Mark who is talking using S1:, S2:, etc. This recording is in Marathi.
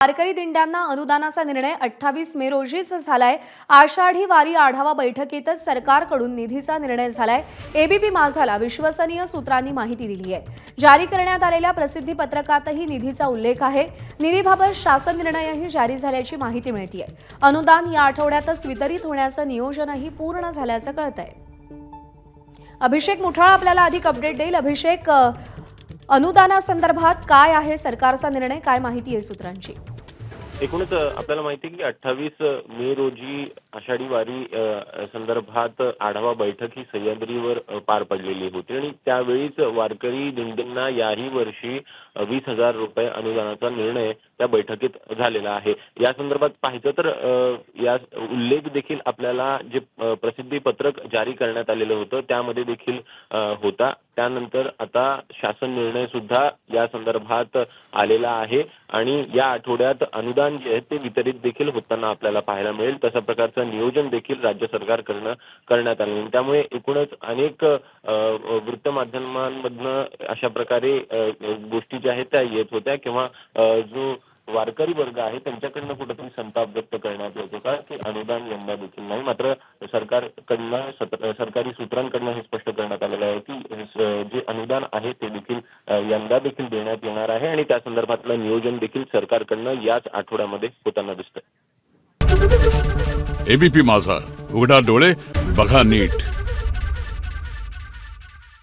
S1: वारकरी दिंड्यांना अनुदानाचा निर्णय अठ्ठावीस मे रोजीच झालाय. आषाढी वारी आढावा बैठकीतच सरकारकडून निधीचा निर्णय झालाय. एबीपी माझाला विश्वसनीय सूत्रांनी माहिती दिली आहे जारी करण्यात आलेल्या प्रसिद्धी पत्रकातही निधीचा उल्लेख आहे. निधीबाबत शासन निर्णयही जारी झाल्याची माहिती मिळतीय. अनुदान या आठवड्यातच वितरित होण्याचं नियोजनही पूर्ण झाल्याचं कळतंय. अभिषेक मुठाळ आपल्याला अधिक अपडेट देईल. अभिषेक अनुदानासंदर्भात काय आहे सरकारचा निर्णय? काय माहिती आहे सूत्रांची?
S2: एकूणच आपल्याला माहिती आहे की अठ्ठावीस मे रोजी आषाढी वारी संदर्भात आढावा बैठक ही सह्याद्रीवर पार पडलेली होती. आणि त्यावेळीच वारकरी दिंडींना याही वर्षी वीस हजार रुपये अनुदानाचा निर्णय त्या बैठकीत झालेला आहे. या संदर्भात पाहिजे तर या उल्लेख देखील आपल्याला जे प्रसिद्धी पत्रक जारी करण्यात आलेलं होतं त्यामध्ये देखील होता. त्यानंतर आता शासन निर्णय सुद्धा या संदर्भात आलेला आहे. आणि या आठवड्यात अनुदान जे आहे ते वितरित देखील होताना आपल्याला पाहायला मिळेल. तशा प्रकारचं नियोजन देखील राज्य सरकारकडनं करण्यात आलं त्यामुळे एकूणच अनेक वृत्तमाध्यमांमधनं अशा प्रकारे गोष्टी ज्या आहेत त्या येत होत्या किंवा जो वारकरी वर्ग आहे त्यांच्याकडनं कुठेतरी संताप व्यक्त करण्यात येतो का? की अनुदान यंदा देखील नाही मात्र सरकारकडनं सरकारी सूत्रांकडनं हे स्पष्ट करण्यात आलेलं आहे की जे अनुदान आहे ते देखील यंदा देखील देण्यात येणार आहे आणि त्या संदर्भातलं नियोजन देखील सरकारकडनं याच आठवड्यामध्ये होताना दिसतंय.
S3: एबीपी माझा उघडा डोळे बघा नीट.